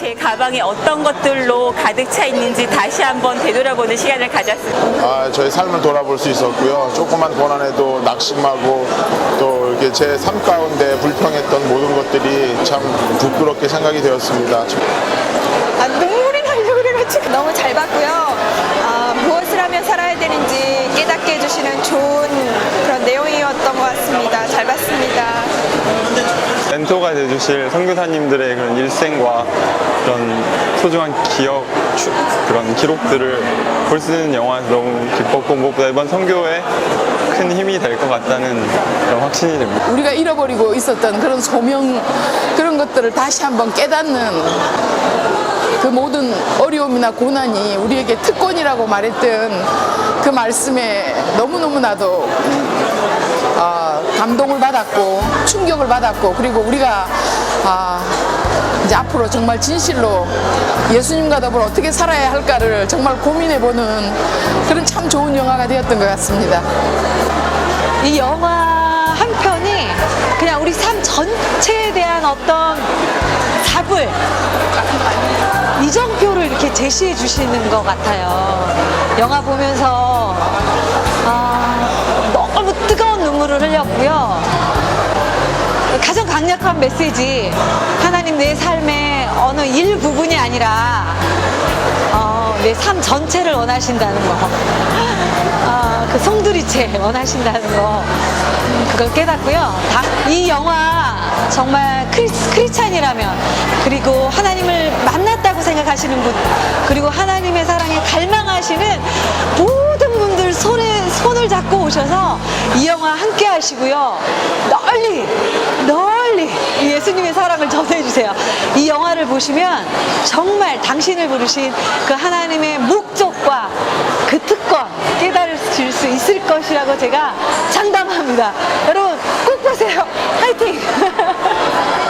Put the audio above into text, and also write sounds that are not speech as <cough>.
제 가방에 어떤 것들로 가득 차 있는지 다시 한번 되돌아보는 시간을 가졌습니다. 아, 저희 삶을 돌아볼 수 있었고요. 조그만 고난에도 낙심하고 또 이렇게 제 삶 가운데 불평했던 모든 것들이 참 부끄럽게 생각이 되었습니다. 아, 눈물이 나려고 그래가지고 너무 잘 봤고요. 아, 무엇을 하면 살아야 되는지 깨닫게 해주시는 좋은 그런 내용이었던 것 같습니다. 잘 봤습니다. 멘토가 되주실 선교사님들의 그런 일생과 그런 소중한 기억, 추- 그런 기록들을 볼 수 있는 영화에서 너무 기뻤고 무엇보다 이번 선교에 큰 힘이 될 것 같다는 그런 확신이 듭니다. 우리가 잃어버리고 있었던 그런 소명 그런 것들을 다시 한번 깨닫는 그 모든 어려움이나 고난이 우리에게 특권이라고 말했던 그 말씀에 너무너무나도 아, 감동을 받았고 충격을 받았고 그리고 우리가 아, 이제 앞으로 정말 진실로 예수님과 더불어 어떻게 살아야 할까를 정말 고민해보는 그런 참 좋은 영화가 되었던 것 같습니다. 이 영화 그냥 우리 삶 전체에 대한 어떤 답을 이정표를 이렇게 제시해 주시는 것 같아요. 영화 보면서 아, 너무 뜨거운 눈물을 흘렸고요. 가장 강력한 메시지 하나님 내 삶의 어느 일부분이 아니라 어, 내 삶 전체를 원하신다는 거. 아, 그 송두리째 원하신다는 거. 음, 그걸 깨닫고요. 다, 이 영화 정말 크리스, 크리찬이라면 그리고 하나님을 만났다고 생각하시는 분 그리고 하나님의 사랑에 갈망하시는 모든 분들 손에 손을 잡고 오셔서 이 영화 함께 하시고요. 널리 널리 예수님의 사랑을 전해주세요. 이 영화를 보시면 정말 당신을 부르신 그 하나님의 목적과 그 특권 깨달으실 수 있을 것이라고 제가 장담합니다. 여러분 꼭 보세요. 화이팅! <laughs>